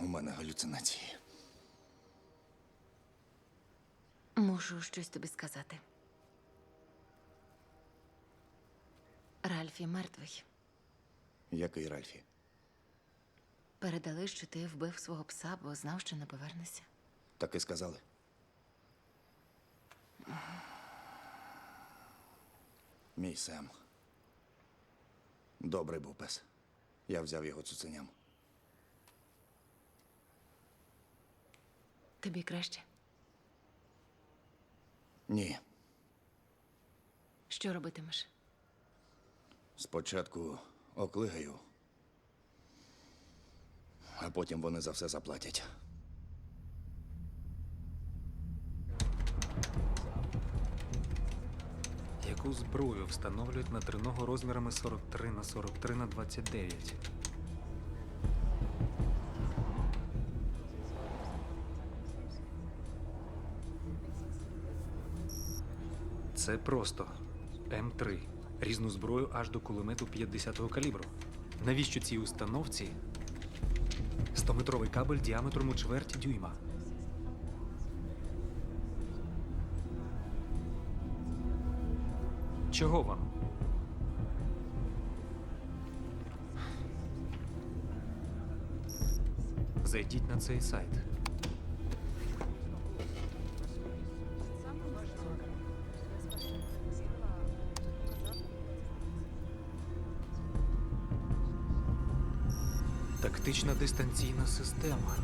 У мене галюцинації. Мушу щось тобі сказати. Ральфі мертвий. Який Ральфі? Передали, що ти вбив свого пса, бо знав, що не повернешся. Так і сказали. Мій Сем. Добрий був пес. Я взяв його цуценям. Тобі краще. Ні. Що робитимеш? Спочатку оклигаю, а потім вони за все заплатять. Яку зброю встановлюють на триногу розмірами 43 на 43 на 29? Це просто М3. Різну зброю аж до кулемету 50-го калібру. Навіщо цій установці 100-метровий кабель діаметром у чверть дюйма? Чого вам? Зайдіть на цей сайт. Тактична дистанційна система.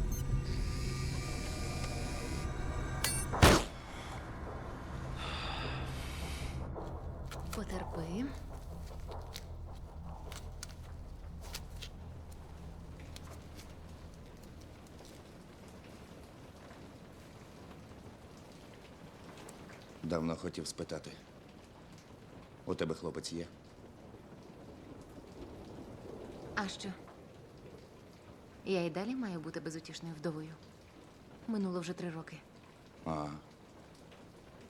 Потерпи. Давно хотів спитати. У тебе хлопець є? А що? Я і далі маю бути безутішною вдовою. Минуло вже три роки. А.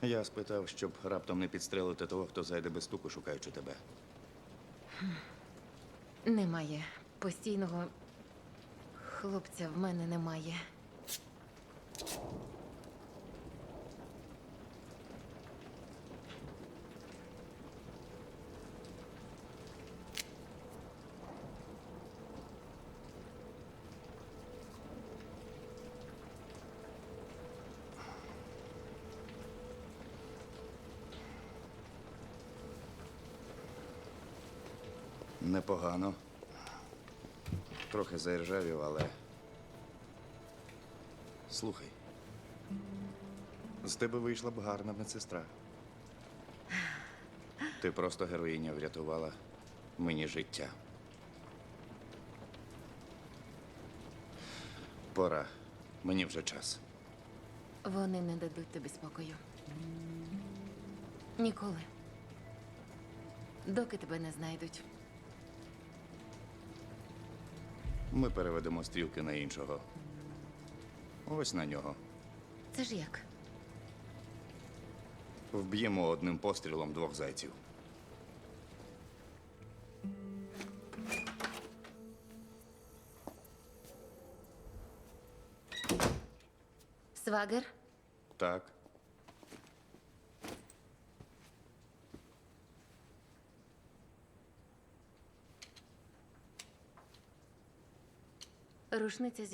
Я спитав, щоб раптом не підстрелити того, хто зайде без стуку, шукаючи тебе. Немає. Постійного хлопця в мене немає. Непогано. Трохи заіржавів, але. Слухай. З тебе вийшла б гарна медсестра. Ти просто героїня врятувала мені життя. Пора. Мені вже час. Вони не дадуть тобі спокою. Ніколи. Доки тебе не знайдуть. Ми переведемо стрілки на іншого. Ось на нього. Це ж як? Вб'ємо одним пострілом двох зайців. Свагер? Так. Рушниця